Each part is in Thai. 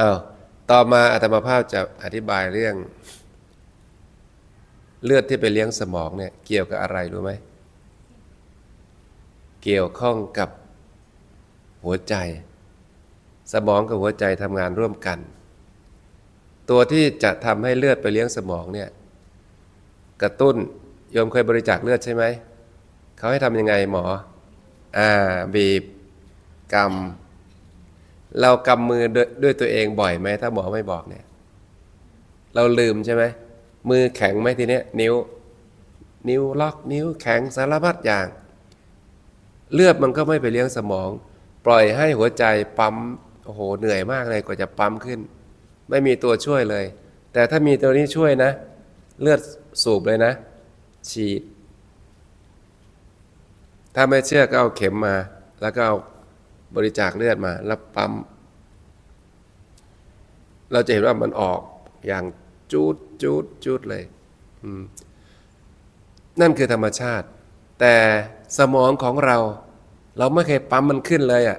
อ้าวต่อมาอาตมาภาพจะอธิบายเรื่อง เลือดที่ไปเลี้ยงสมองเนี่ย เกี่ยวกับอะไรรู้ไหมเกี่ยวข้องกับหัวใจ สมองกับหัวใจทำงานร่วมกัน ตัวที่จะทำให้เลือดไปเลี้ยงสมองเนี่ย กระตุ้นโยมเคยบริจาคเลือดใช่ไหมเขาให้ทำยังไงหมอ อ่า บีบกำ เรากำมือด้วยด้วยตัวเองบ่อยไหมถ้าหมอไม่บอกเนี่ย เราลืมใช่ไหมมือแข็งไหมทีเนี้ยนิ้ว นิ้วล็อก นิ้วแข็งสารพัดอย่าง เลือดมันก็ไม่ไปเลี้ยงสมอง ปล่อยให้หัวใจปั๊มโอ้โหเหนื่อยมากเลยกว่าจะปั๊มขึ้น ไม่มีตัวช่วยเลย แต่ถ้ามีตัวนี้ช่วยนะ เลือดสูบเลยนะ ฉีด ถ้าไม่เชื่อก็เอาเข็มมา แล้วก็เอา บริจาคเลือดมาแล้วปั๊มเราจะเห็นว่ามันออกอย่างจูดจูดจูดเลยนั่นคือธรรมชาติ แต่สมองของเรา เราไม่เคยปั๊มมันขึ้นเลยอะ่ะ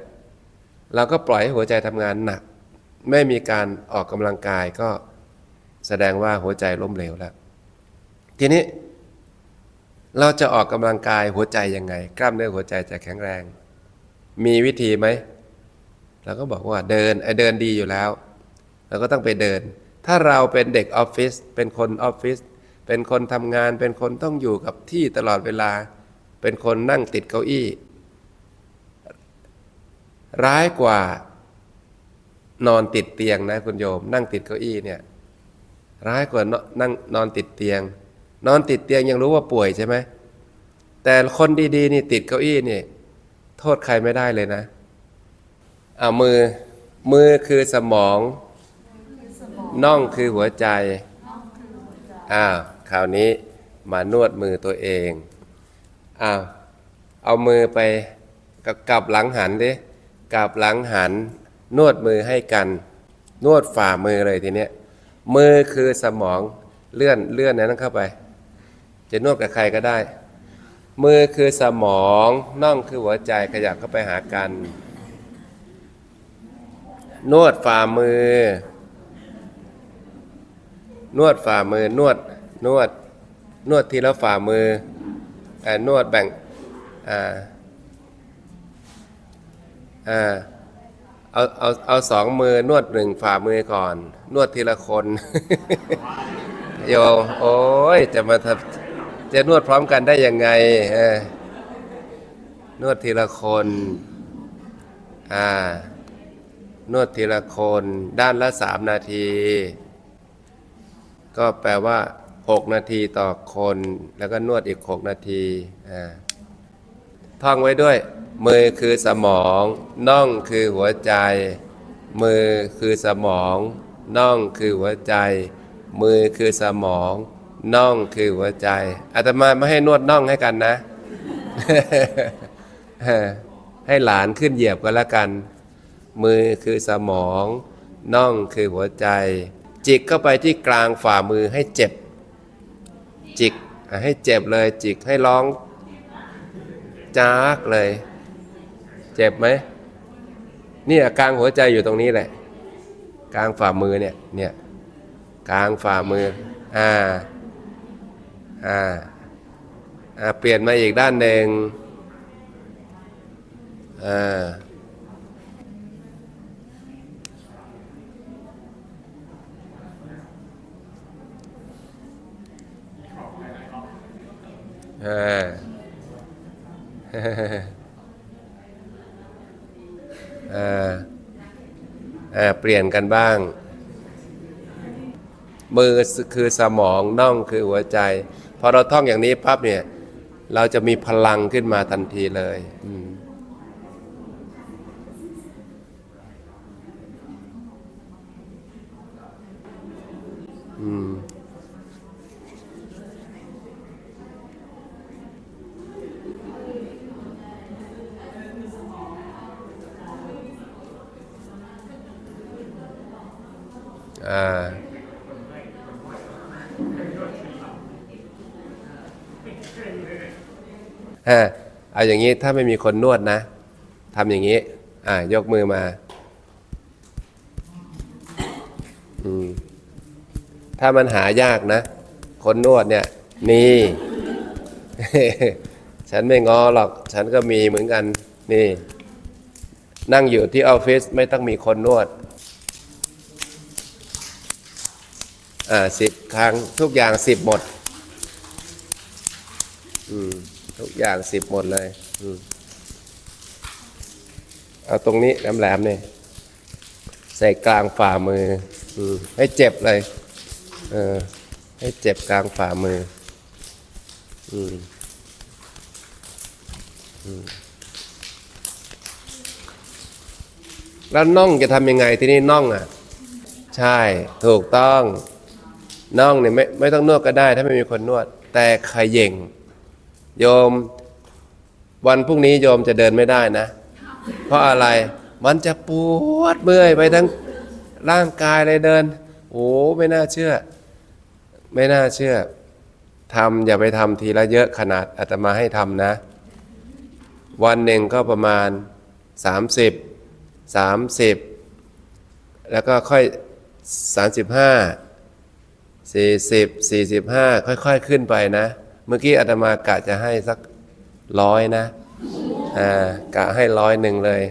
เราก็ปล่อยให้หัวใจทำงานหนัก ไม่มีการออกกำลังกายก็แสดงว่าหัวใจล้มเหลวแล้ว ทีนี้ เราจะออกกำลังกายหัวใจยังไง กล้ามเนื้อหัวใจจะแข็งแรง มีวิธีไหมเราก็บอกว่าเดินไอเดินดีอยู่แล้วเราก็ต้องไปเดิน ถ้าเราเป็นเด็กออฟฟิศเป็นคนออฟฟิศเป็นคนทำงานเป็นคนต้องอยู่กับที่ตลอดเวลา เป็นคนนั่งติดเก้าอี้ ร้ายกว่านอนติดเตียงนะคุณโยม นั่งติดเก้าอี้เนี่ยร้ายกว่านั่งนอนติดเตียง นอนติดเตียงยังรู้ว่าป่วยใช่ไหมแต่คนดีๆนี่ติดเก้าอี้นี่ โทษใครไม่ได้เลยนะเอามือ มือคือสมอง น่องคือหัวใจอ้าวคราวนี้มานวดมือตัวเองอ้าวเอามือไปกับกลับหลังหันดิกับหลังหัน นวดมือให้กัน นวดฝ่ามือเลยทีเนี้ยมือคือสมองเลื่อนเลื่อนนั้นเข้าไป จะนวดกับใครก็ได้ มือคือสมองน่องคือหัวใจขยับเข้าไปหากัน นวดฝ่ามือ นวดฝ่ามือนวดนวดนวดทีละฝ่ามืออ่านวดแบ่งอ่าอ่าเอาเอาเอาสองมือนวดหนึ่งฝ่ามือก่อน นวดทีละคน โยโอ้ยจะมาทำ จะนวดพร้อมกันได้ยังไงนวดทีละคนอ่านวดทีละคนด้านละสามนาที ก็แปลว่า6นาทีต่อคน แล้วก็นวดอีก6นาทีอ่าท่องไว้ด้วย มือคือสมองน่องคือหัวใจ มือคือสมองน่องคือหัวใจ มือคือสมอง น่องคือหัวใจอาตมาไม่ให้นวดน่องให้กันนะ ให้หลานขึ้นเหยียบก็แล้วกัน มือคือสมองน่องคือหัวใจ จิกเข้าไปที่กลางฝ่ามือให้เจ็บ จิกให้เจ็บเลยจิกให้ร้องจากเลย เจ็บไหมเนี่ยกลางหัวใจอยู่ตรงนี้แหละ กลางฝ่ามือเนี่ยเนี่ยกลางฝ่ามืออ่า เปลี่ยนมาอีกด้านหนึ่งอ่าอ่าอ่าอ่าเปลี่ยนกันบ้าง มือคือสมองน่องคือหัวใจ พอเราท่องอย่างนี้ปั๊บเนี่ย เราจะมีพลังขึ้นมาทันทีเลยอืมอื มอ่าฮะเอาอย่างนี้ถ้าไม่มีคนนวดนะทำอย่างนี้ อ่ายกมือมาอืมถ้ามันหายากนะ คนนวดเนี่ยมีฉันไม่งอหรอก ฉันก็มีเหมือนกัน นี่ นั่งอยู่ที่ออฟฟิศไม่ต้องมีคนนวด อ่าสิบครั้งทุกอย่างสิบหมด อืม ทุกอย่างสิบหมดเลยอืมเอาตรงนี้แหลมๆเนี่ยใส่กลางฝ่ามืออืให้เจ็บเลยเออให้เจ็บกลางฝ่ามืออืมอืมแล้วน่องจะทำยังไงที่นี่น่องอะ ใช่ถูกต้องน่องเนี่ยไม่ไม่ต้องนวดก็ได้ ถ้าไม่มีคนนวด แต่ขย่ง โยม วันพรุ่งนี้โยมจะเดินไม่ได้นะ เพราะอะไรมันจะปวดเมื่อยไปทั้งร่างกายเลยเดิน โอ้ไม่น่าเชื่อ ไม่น่าเชื่อทำอย่าไปทำทีละเยอะขนาดอาตมาให้ทำนะ วันหนึ่งก็ประมาณ 30 30 แล้วก็ค่อย 35 40 45 ค่อยๆขึ้นไปนะ เมื่อกี้อาตมากะจะให้สักร้อยนะ อ่ากะให้ร้อยหนึ่งเลย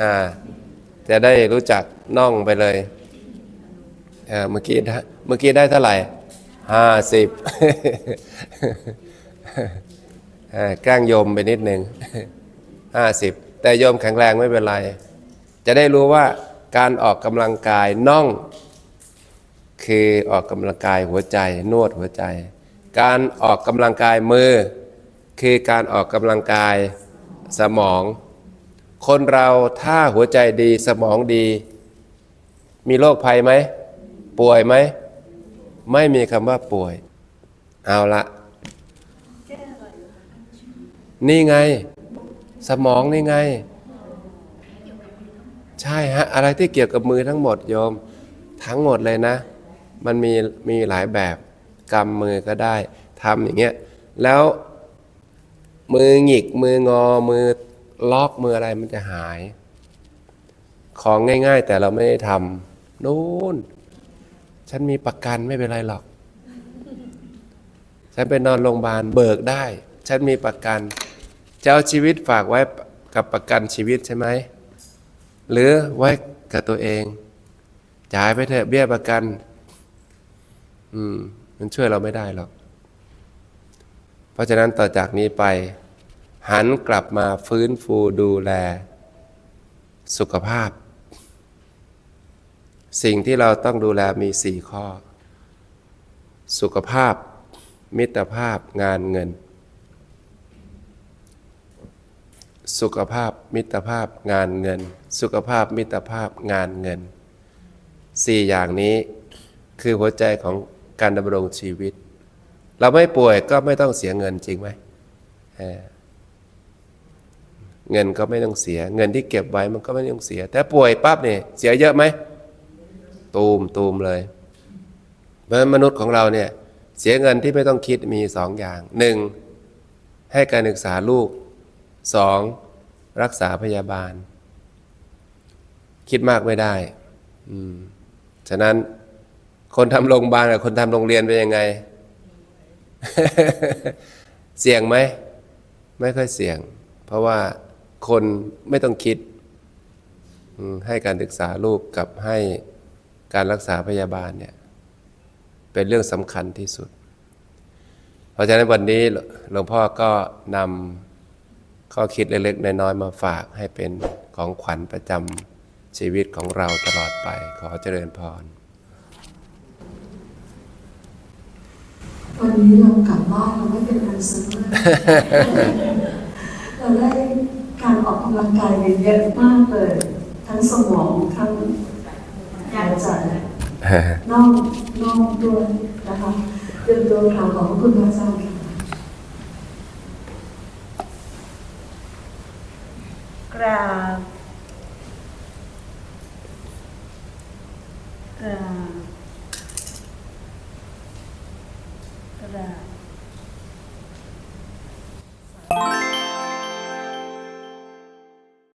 อ่า จะได้รู้จักน่องไปเลยอ่าเมื่อกี้เมื่อกี้ได้เท่าไหร่ห้าสิบอ่าแกล้งโยมไปนิดหนึ่งห้าสิบแต่โยมแข็งแรงไม่เป็นไร จะได้รู้ว่าการออกกำลังกายน่อง คือออกกำลังกายหัวใจนวดหัวใจ การออกกำลังกายมือ คือการออกกำลังกายสมอง คนเราถ้าหัวใจดีสมองดี มีโรคภัยไหม ป่วยไหม ไม่มีคำว่าป่วย เอาละนี่ไง สมองนี่ไง ใช่ฮะ อะไรที่เกี่ยวกับมือทั้งหมดโยม ทั้งหมดเลยนะ มันมีมีหลายแบบ กำมือก็ได้ทำอย่างเงี้ยแล้วมือหงิกมืองอมือล็อกมืออะไรมันจะหาย ของง่าย ๆ แต่เราไม่ได้ทำนู่น ฉันมีประกันไม่เป็นไรหรอก ฉันไปนอนโรงพยาบาลเบิกได้ ฉันมีประกันจะเอาชีวิตฝากไว้กับประกันชีวิตใช่ไหมหรือไว้กับตัวเองจ่ายไปเถอะเบี้ยประกัน อืม มันช่วยเราไม่ได้หรอก เพราะฉะนั้นต่อจากนี้ไป หันกลับมาฟื้นฟูดูแล สุขภาพ สิ่งที่เราต้องดูแลมีสี่ข้อ สุขภาพ มิตรภาพงานเงิน สุขภาพมิตรภาพงานเงิน สุขภาพมิตรภาพงานเงินสี่อย่างนี้คือหัวใจของ การดำรงชีวิต เราไม่ป่วยก็ไม่ต้องเสียเงินจริงไหมเเงินก็ไม่ต้องเสีย เงินที่เก็บไว้มันก็ไม่ต้องเสีย แต่ป่วยปั๊บเนี่ยเสียเยอะไหมตูมตูมเลยเพราะมนุษย์ของเราเนี่ยเสียเงินที่ไม่ต้องคิดมีสองอย่างหนึ่งให้การศึกษาลูกสองรักษาพยาบาล คิดมากไม่ได้ฉะนั้น คนทำโรงพยาบาลกับคนทำโรงเรียนเป็นยังไง เสี่ยงไหม ไม่ค่อยเสี่ยง เพราะว่าคนไม่ต้องคิด ให้การศึกษาลูกกับให้การรักษาพยาบาลเนี่ยเป็นเรื่องสำคัญที่สุด เพราะฉะนั้นวันนี้หลวงพ่อก็นำข้อคิดเล็กๆน้อยๆมาฝากให้เป็นของขวัญประจำชีวิตของเราตลอดไปขอเจริญพร วันนี้เรากลับบ้านเราไม่เป็นอันซึมมากเราได้การออกกำลังกายไปเยอะมากเลย ทั้งสมองทั้งหัวใจน่องน่องด้วยนะคะเตรียมตัวข่าวของพระคุณพระเจ้าค่ะกราบกราบ